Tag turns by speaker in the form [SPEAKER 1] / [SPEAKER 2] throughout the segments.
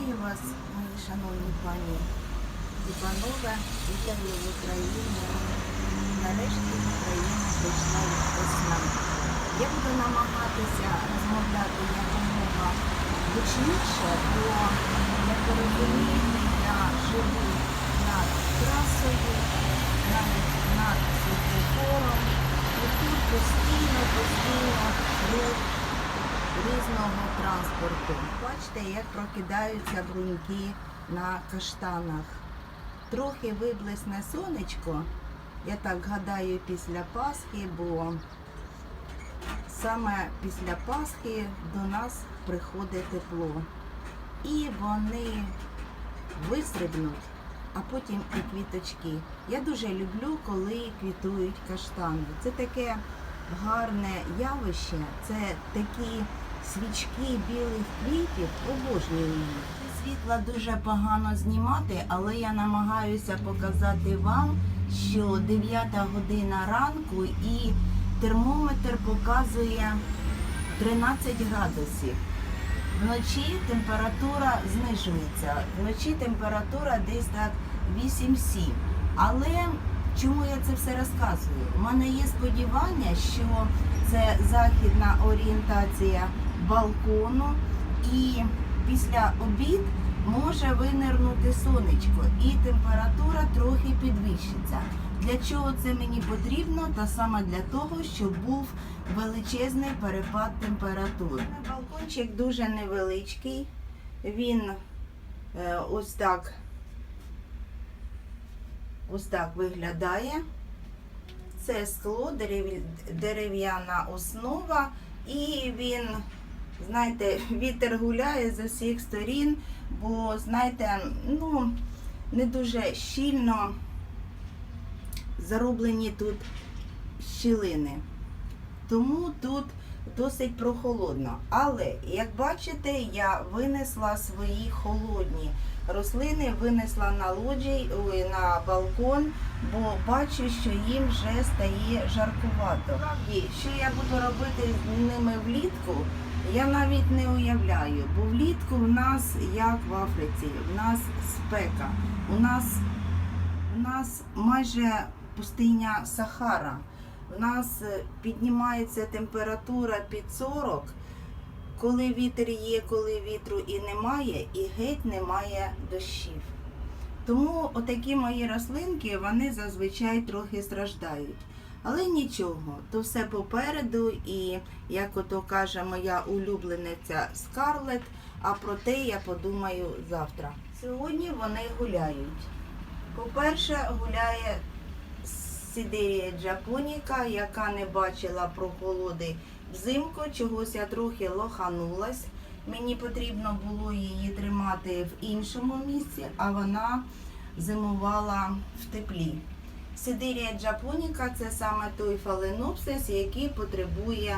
[SPEAKER 1] Вітаю вас, мої шановні пані і панове, вітаю в Україні. Нарешті в Україну прийшла весна. Я буду намагатися розмовляти якомога гучніше, бо, як ви я живу над трасою, навіть над світлофором. І тут постійно, постійно різного транспорту. Бачите, як прокидаються бруньки на каштанах. Трохи виблисне сонечко, я так гадаю, після Пасхи, бо саме після Пасхи до нас приходить тепло. І вони вистрибнуть, а потім і квіточки. Я дуже люблю, коли квітують каштани. Це таке гарне явище, це такі свічки білих квітів, обожнюю. Світла дуже погано знімати, але я намагаюся показати вам, що 9 година ранку і термометр показує 13 градусів. Вночі температура знижується. Вночі температура десь так 8-7. Але чому я це все розказую? У мене є сподівання, що це західна орієнтація балкону, і після обід може винирнути сонечко, і температура трохи підвищиться. Для чого це мені потрібно? Та саме для того, щоб був величезний перепад температур. Балкончик дуже невеличкий. Він е, ось так ось так виглядає. Це скло, дерев'яна основа, і він, знаєте, вітер гуляє з усіх сторін, бо, знаєте, ну, не дуже щільно зароблені тут щілини. Тому тут досить прохолодно. Але, як бачите, я винесла свої холодні рослини, винесла на лоджій, на балкон, бо бачу, що їм вже стає жаркувато. І що я буду робити з ними влітку, я навіть не уявляю, бо влітку в нас, як в Африці, в нас спека, у нас, у нас майже пустиня Сахара. У нас е, піднімається температура під 40, коли вітер є, коли вітру і немає, і геть немає дощів. Тому отакі мої рослинки, вони зазвичай трохи страждають. Але нічого, то все попереду, і як ото каже моя улюблениця Скарлет, а про те я подумаю завтра. Сьогодні вони гуляють. По-перше, гуляє Сидерія Джапоніка, яка не бачила прохолоди взимку, чогось я трохи лоханулась. Мені потрібно було її тримати в іншому місці, а вона зимувала в теплі. Сидерія Джапоніка це саме той фаленопсис, який потребує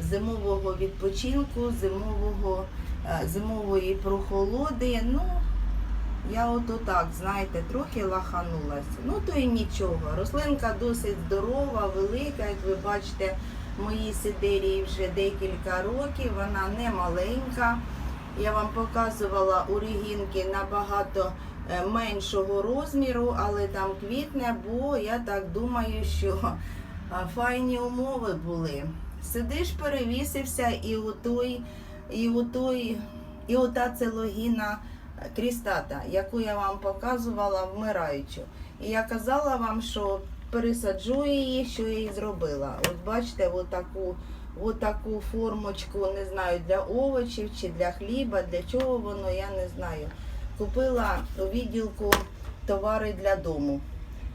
[SPEAKER 1] зимового відпочинку, зимового, е, зимової прохолоди. Ну, я ото так, знаєте, трохи лаханулася. Ну то і нічого. Рослинка досить здорова, велика, як ви бачите, моїй сидерії вже декілька років, вона не маленька. Я вам показувала орігінки набагато е, меншого розміру, але там квітне, бо я так думаю, що файні умови були. Сидиш, перевісився і у той, і у той, і ота целогіна крістата, яку я вам показувала вмираючу. І я казала вам, що пересаджу її, що я їй зробила. От бачите, отаку, отаку формочку, не знаю, для овочів чи для хліба, для чого воно, я не знаю. Купила у відділку товари для дому.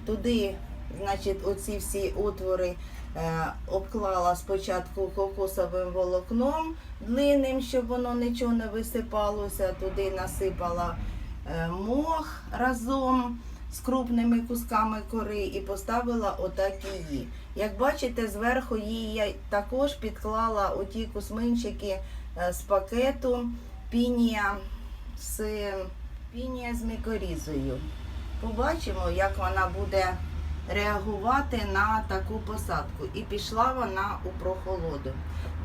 [SPEAKER 1] Туди, значить, оці всі отвори е, обклала спочатку кокосовим волокном длинним, щоб воно нічого не висипалося. Туди насипала е, мох разом з крупними кусками кори і поставила отак її. Як бачите, зверху її я також підклала оті кусминчики е, з пакету пінія з, пінія з мікорізою. Побачимо, як вона буде реагувати на таку посадку. І пішла вона у прохолоду.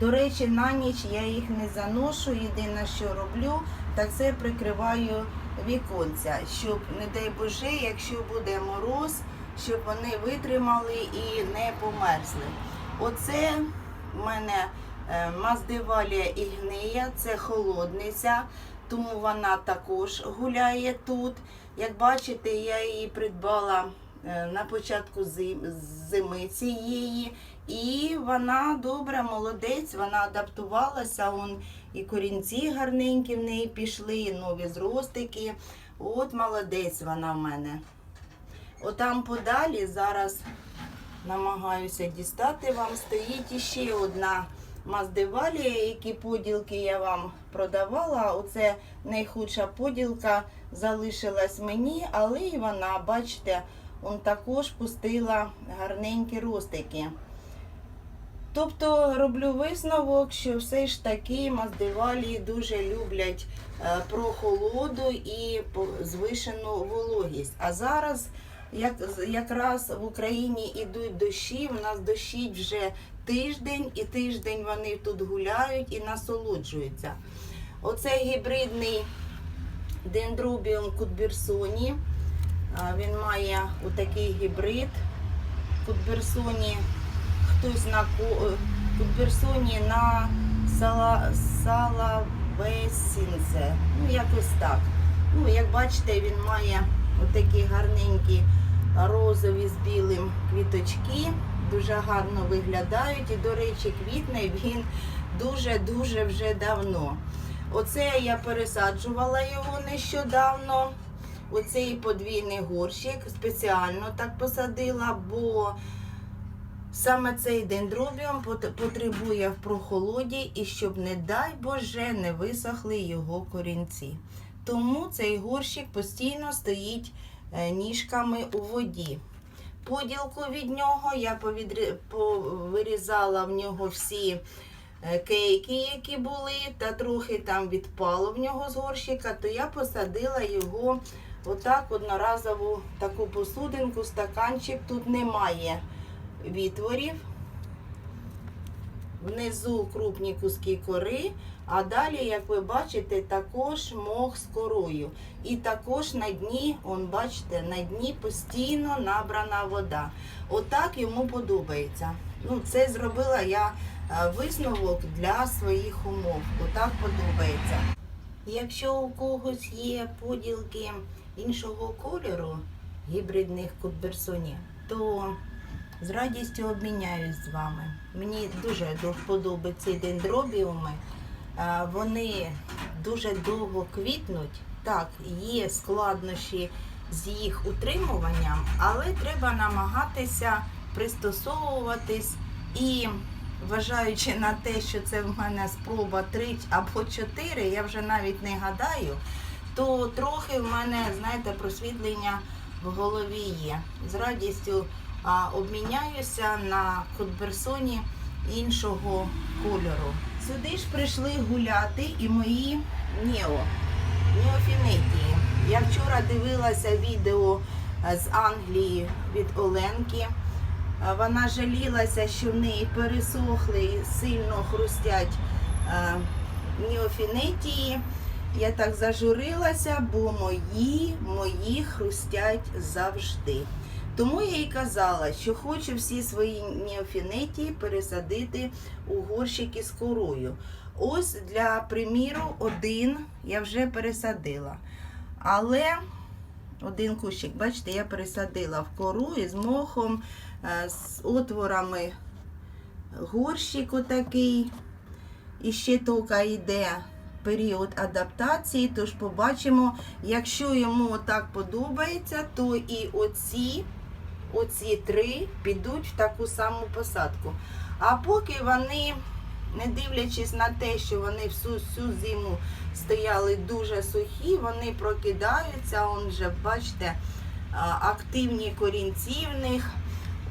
[SPEAKER 1] До речі, на ніч я їх не заношу. Єдине, що роблю, так це прикриваю віконця, щоб, не дай Боже, якщо буде мороз, щоб вони витримали і не померзли. Оце в мене е, Маздивалія ігнея, це холодниця, тому вона також гуляє тут. Як бачите, я її придбала е, на початку зим- зими цієї. І вона добра, молодець, вона адаптувалася. Он і корінці гарненькі в неї пішли, і нові зростики. От молодець вона в мене. Отам подалі зараз намагаюся дістати вам. Стоїть іще одна маздивалія, які поділки я вам продавала. Оце найхудша поділка залишилась мені, але і вона, бачите, он також пустила гарненькі ростики. Тобто роблю висновок, що все ж таки маздивалії дуже люблять е, прохолоду і звишену вологість. А зараз як, якраз в Україні йдуть дощі, в нас дощить вже тиждень, і тиждень вони тут гуляють і насолоджуються. Оце гібридний дендробіум кутбірсоні. Він має отакий гібрид кутбірсоні. Хтось на кутбірсоні на сала, салавесінце. Ну, якось так. Ну, як бачите, він має отакі гарненькі розові з білим квіточки. Дуже гарно виглядають. І, до речі, квітне він дуже-дуже вже давно. Оце я пересаджувала його нещодавно. Оцей подвійний горщик спеціально так посадила, бо саме цей дендробіум пот- потребує в прохолоді і щоб, не дай Боже, не висохли його корінці. Тому цей горщик постійно стоїть е, ніжками у воді. Поділку від нього я повідрі- повирізала в нього всі е, кейки, які були, та трохи там відпало в нього з горщика, то я посадила його отак одноразову таку посудинку, стаканчик. Тут немає відтворів. Внизу крупні куски кори, а далі, як ви бачите, також мох з корою. І також на дні, он бачите, на дні постійно набрана вода. Отак йому подобається. Ну, це зробила я е, висновок для своїх умов. Отак подобається. Якщо у когось є поділки іншого кольору, гібридних кутберсонів, то з радістю обміняюсь з вами. Мені дуже до вподоби ці дендробіуми. Вони дуже довго квітнуть. Так, є складнощі з їх утримуванням, але треба намагатися пристосовуватись і, вважаючи на те, що це в мене спроба 3 або 4, я вже навіть не гадаю, то трохи в мене, знаєте, просвітлення в голові є. З радістю обміняюся на кутберсоні іншого кольору. Сюди ж прийшли гуляти і мої Нео, Неофінетії. Я вчора дивилася відео е, з Англії від Оленки. Е, Вона жалілася, що в неї пересохли сильно хрустять е, неофінетії. Я так зажурилася, бо мої, мої хрустять завжди. Тому я і казала, що хочу всі свої неофінетії пересадити у горщики з корою. Ось для приміру один я вже пересадила. Але один кущик, бачите, я пересадила в кору із мохом, е, з отворами горщик отакий. І ще тільки йде період адаптації, тож побачимо, якщо йому так подобається, то і оці, оці три підуть в таку саму посадку. А поки вони, не дивлячись на те, що вони всю, всю зиму стояли дуже сухі, вони прокидаються, он вже, бачите, активні корінці в них.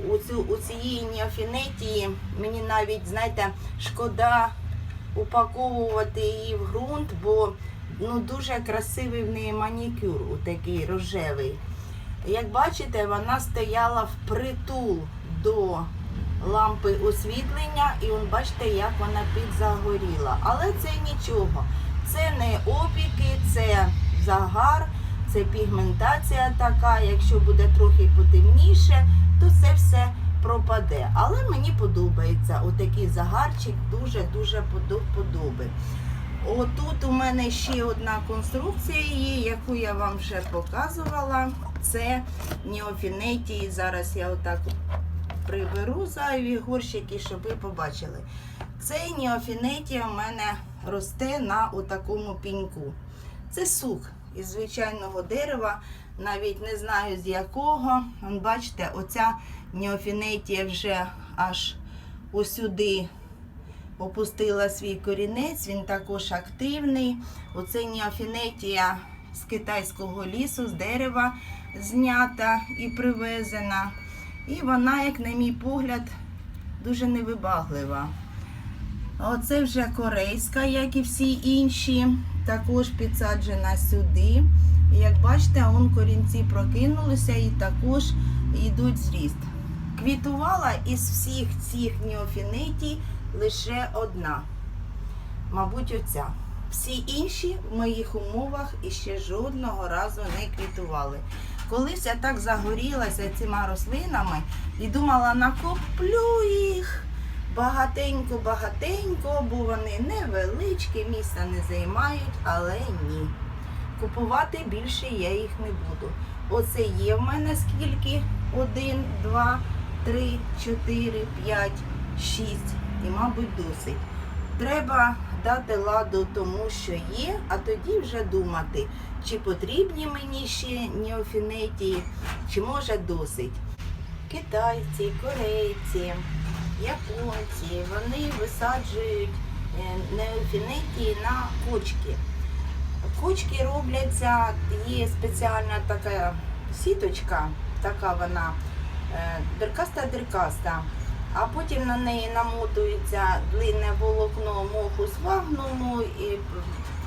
[SPEAKER 1] У, цю, у цієї неофінетії мені навіть, знаєте, шкода упаковувати її в ґрунт, бо ну, дуже красивий в неї манікюр, такий рожевий. Як бачите, вона стояла впритул до лампи освітлення, і он бачите, як вона підзагоріла. Але це нічого. Це не опіки, це загар, це пігментація така. Якщо буде трохи потемніше, то це все пропаде. Але мені подобається отакий загарчик, дуже-дуже до вподоби. Отут у мене ще одна конструкція є, яку я вам вже показувала. Це Неофінетії. Зараз я отак приберу зайві горщики, щоб ви побачили. Цей Неофінетія в мене росте на отакому піньку. Це сук із звичайного дерева, навіть не знаю з якого. Бачите, оця Неофінетія вже аж усюди опустила свій корінець, він також активний. Оце Неофінетія з китайського лісу, з дерева знята і привезена. І вона, як на мій погляд, дуже невибаглива. Оце вже корейська, як і всі інші, також підсаджена сюди. І як бачите, он корінці прокинулися і також йдуть зріст. Квітувала із всіх цих неофінетій лише одна. Мабуть, оця. Всі інші в моїх умовах іще жодного разу не квітували. Колись я так загорілася цими рослинами і думала, накоплю їх багатенько-багатенько, бо вони невеличкі, місця не займають, але ні. Купувати більше я їх не буду. Оце є в мене скільки? Один, два, три, чотири, п'ять, шість. І, мабуть, досить. Треба дати ладу тому, що є, а тоді вже думати, чи потрібні мені ще неофінетії, чи може досить. Китайці, корейці, японці, вони висаджують е, неофінетії на кочки. Кочки робляться, є спеціальна така сіточка, така вона е, диркаста-диркаста, а потім на неї намотується длинне волокно моху свагному і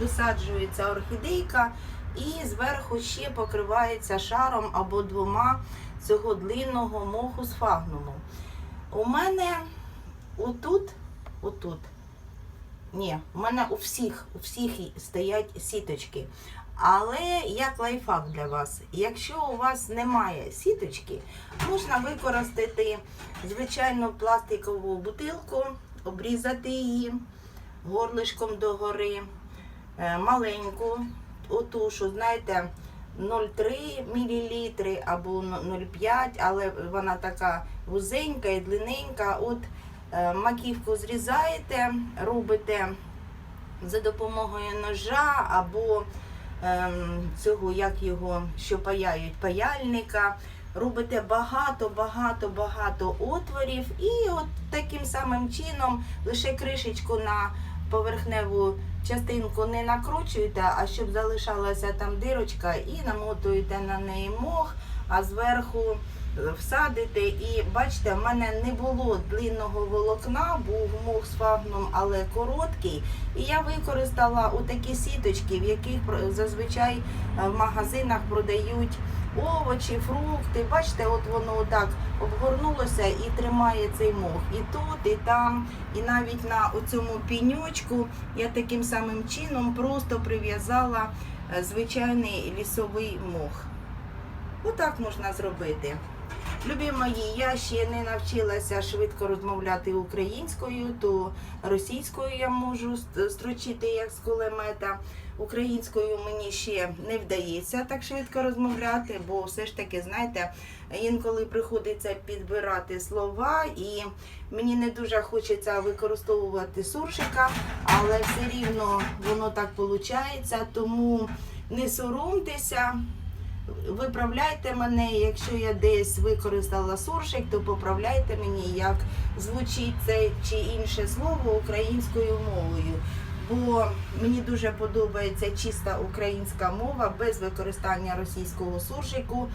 [SPEAKER 1] висаджується орхідейка, і зверху ще покривається шаром або двома цього длинного моху сфагнуму. У мене отут, отут, ні, у мене у всіх, у всіх стоять сіточки. Але як лайфхак для вас, якщо у вас немає сіточки, можна використати звичайну пластикову бутилку, обрізати її горлишком догори, е, маленьку, оту, що, знаєте, 0,3 мл або 0,5, але вона така вузенька і длинненька. От е, маківку зрізаєте, робите за допомогою ножа або цього, як його, що паяють, паяльника. Робите багато, багато, багато отворів, і от таким самим чином лише кришечку на поверхневу частинку не накручуєте, а щоб залишалася там дирочка, і намотуєте на неї мох, а зверху всадите. І бачите, в мене не було длинного волокна, був мох з фагном, але короткий. І я використала отакі сіточки, в яких зазвичай е, в магазинах продають овочі, фрукти. Бачите, от воно так обгорнулося і тримає цей мох. І тут, і там, і навіть на цьому піньочку я таким самим чином просто прив'язала е, звичайний лісовий мох. Отак можна зробити. Любі мої, я ще не навчилася швидко розмовляти українською, то російською я можу ст- строчити як з кулемета. Українською мені ще не вдається так швидко розмовляти, бо все ж таки, знаєте, інколи приходиться підбирати слова, і мені не дуже хочеться використовувати суржика, але все рівно воно так виходить, тому не соромтеся. Виправляйте мене, якщо я десь використала суржик, то поправляйте мені, як звучить це чи інше слово українською мовою. Бо мені дуже подобається чиста українська мова без використання російського суржику.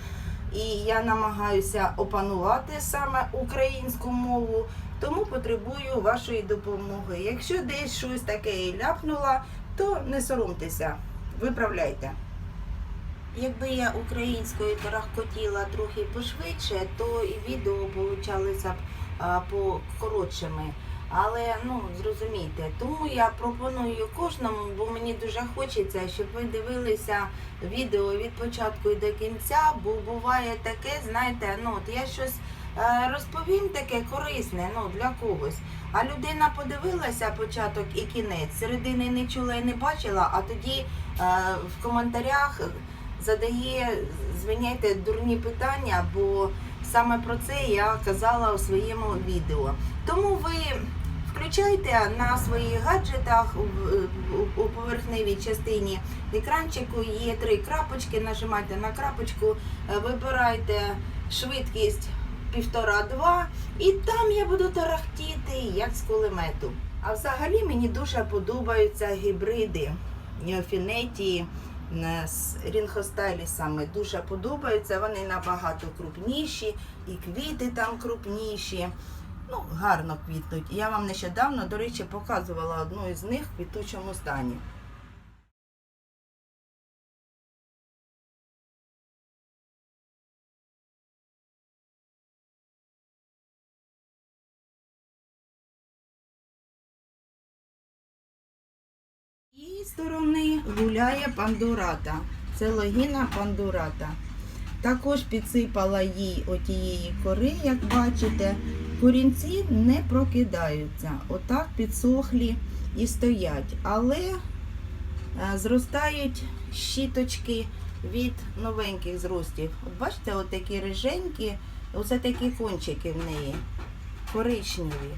[SPEAKER 1] І я намагаюся опанувати саме українську мову, тому потребую вашої допомоги. Якщо десь щось таке ляпнула, то не соромтеся, виправляйте. Якби я українською тарахкотіла трохи пошвидше, то і відео получалися б покоротшими. Але ну зрозумійте, тому я пропоную кожному, бо мені дуже хочеться, щоб ви дивилися відео від початку і до кінця, бо буває таке, знаєте, ну от я щось е, розповім таке корисне, ну для когось. А людина подивилася початок і кінець, середини не чула і не бачила, а тоді е, в коментарях задає, звиняйте, дурні питання, бо саме про це я казала у своєму відео. Тому ви включайте на своїх гаджетах у- поверхневій частині екранчику є три крапочки, нажимайте на крапочку, е, вибирайте швидкість півтора-два, і там я буду тарахтіти, як з кулемету. А взагалі мені дуже подобаються гібриди Неофінетії е, з рінхостайлісами. Дуже подобаються, вони набагато крупніші, і квіти там крупніші. Ну, гарно квітнуть. Я вам нещодавно, до речі, показувала одну із них в квітучому стані. З цієї сторони гуляє пандурата. Це логіна пандурата. Також підсипала їй отієї кори, як бачите. Корінці не прокидаються. Отак підсохлі і стоять. Але е, зростають щіточки від новеньких зростів. От бачите, от такі риженькі, оце такі кончики в неї. Коричневі.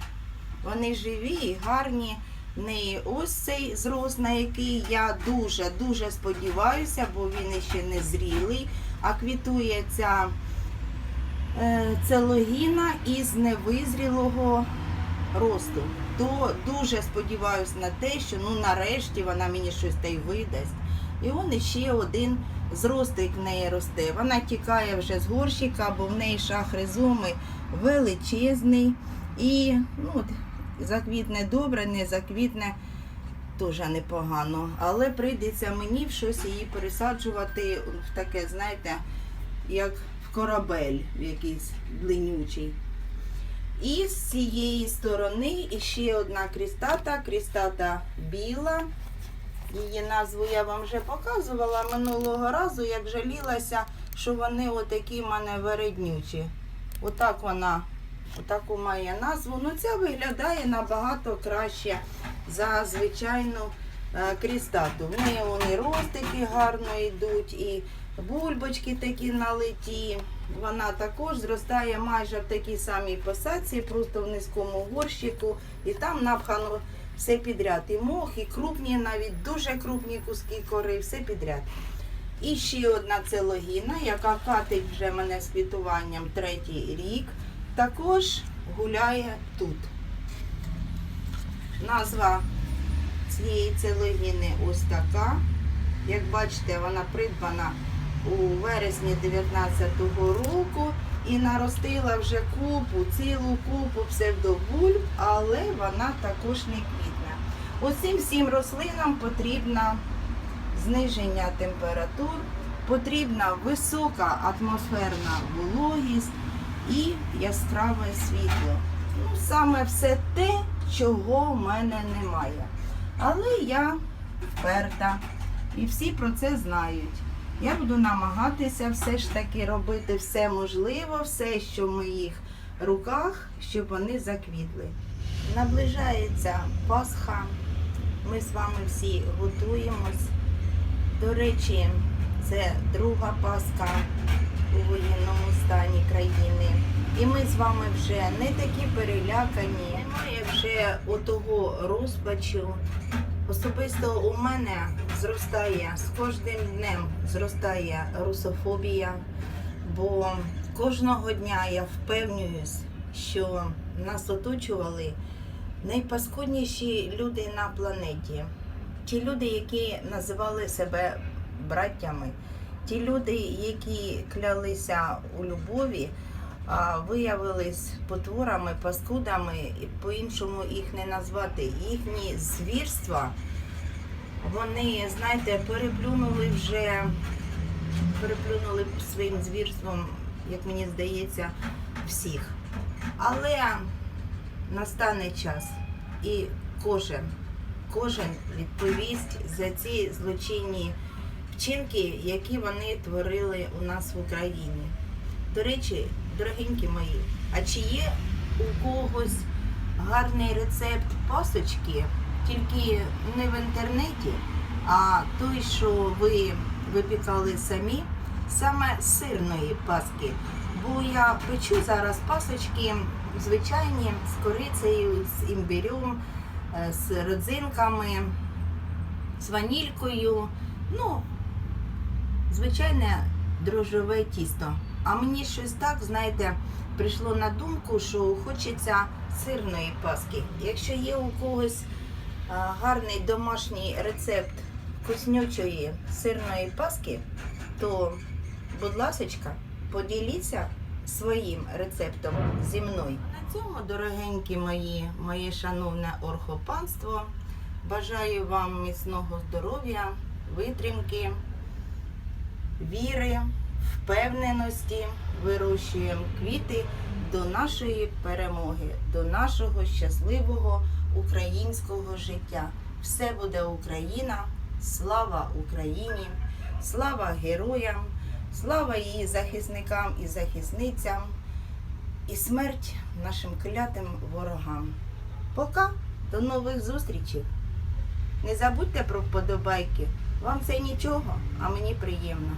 [SPEAKER 1] Вони живі і гарні. В неї ось цей зрост, на який я дуже-дуже сподіваюся, бо він ще не зрілий, а квітує ця е, целогіна із невизрілого росту. То дуже сподіваюся на те, що ну нарешті вона мені щось та й видасть. І он ще один зростик в неї росте. Вона тікає вже з горщика, бо в неї шах ризоми величезний. І ну, заквітне добре, не заквітне теж непогано. Але прийдеться мені в щось її пересаджувати в таке, знаєте, як в корабель в якийсь длинючий. І з цієї сторони ще одна крістата, крістата біла. Її назву я вам вже показувала минулого разу, як жалілася, що вони отакі в мене вереднючі. Отак вона Таку має назву. Ну, ця виглядає набагато краще за звичайну е, крістату. В неї вони ростики гарно йдуть, і бульбочки такі налиті. Вона також зростає майже в такій самій посадці, просто в низькому горщику, і там напхано все підряд. І мох, і крупні, навіть дуже крупні куски кори, все підряд. І ще одна целогіна, яка катить вже мене з квітуванням третій рік також гуляє тут. Назва цієї целогіни ось така. Як бачите, вона придбана у вересні 19-го року і наростила вже купу, цілу купу псевдобульб, але вона також не квітне. Оцим всім рослинам потрібно зниження температур, потрібна висока атмосферна вологість і яскраве світло. Ну, саме все те, чого в мене немає. Але я вперта, і всі про це знають. Я буду намагатися все ж таки робити все можливе, все, що в моїх руках, щоб вони заквітли. Наближається Пасха. Ми з вами всі готуємось. До речі, це друга Пасха у воєнному стані країни. І ми з вами вже не такі перелякані, немає вже отого розпачу. Особисто у мене зростає з кожним днем зростає русофобія, бо кожного дня я впевнююсь, що нас оточували найпаскудніші люди на планеті. Ті люди, які називали себе браттями, ті люди, які клялися у любові, виявились потворами, паскудами, і по-іншому їх не назвати. Їхні звірства, вони, знаєте, переплюнули вже переплюнули своїм звірством, як мені здається, всіх. Але настане час, і кожен, кожен відповість за ці злочинні вчинки, які вони творили у нас в Україні. До речі, дорогенькі мої, а чи є у когось гарний рецепт пасочки, тільки не в інтернеті, а той, що ви випікали самі, саме сирної паски. Бо я печу зараз пасочки звичайні з корицею, з імбирем, е, з родзинками, з ванількою. Ну, звичайне дрожжове тісто. А мені щось так, знаєте, прийшло на думку, що хочеться сирної паски. Якщо є у когось гарний домашній рецепт вкуснючої сирної паски, то, будь ласочка, поділіться своїм рецептом зі мною. На цьому, дорогенькі мої, моє шановне орхопанство, бажаю вам міцного здоров'я, витримки, віри, впевненості. Вирощуємо квіти до нашої перемоги, до нашого щасливого українського життя. Все буде Україна, слава Україні, слава героям, слава її захисникам і захисницям, і смерть нашим клятим ворогам. Пока, до нових зустрічей. Не забудьте про вподобайки. Вам це нічого, а мені приємно.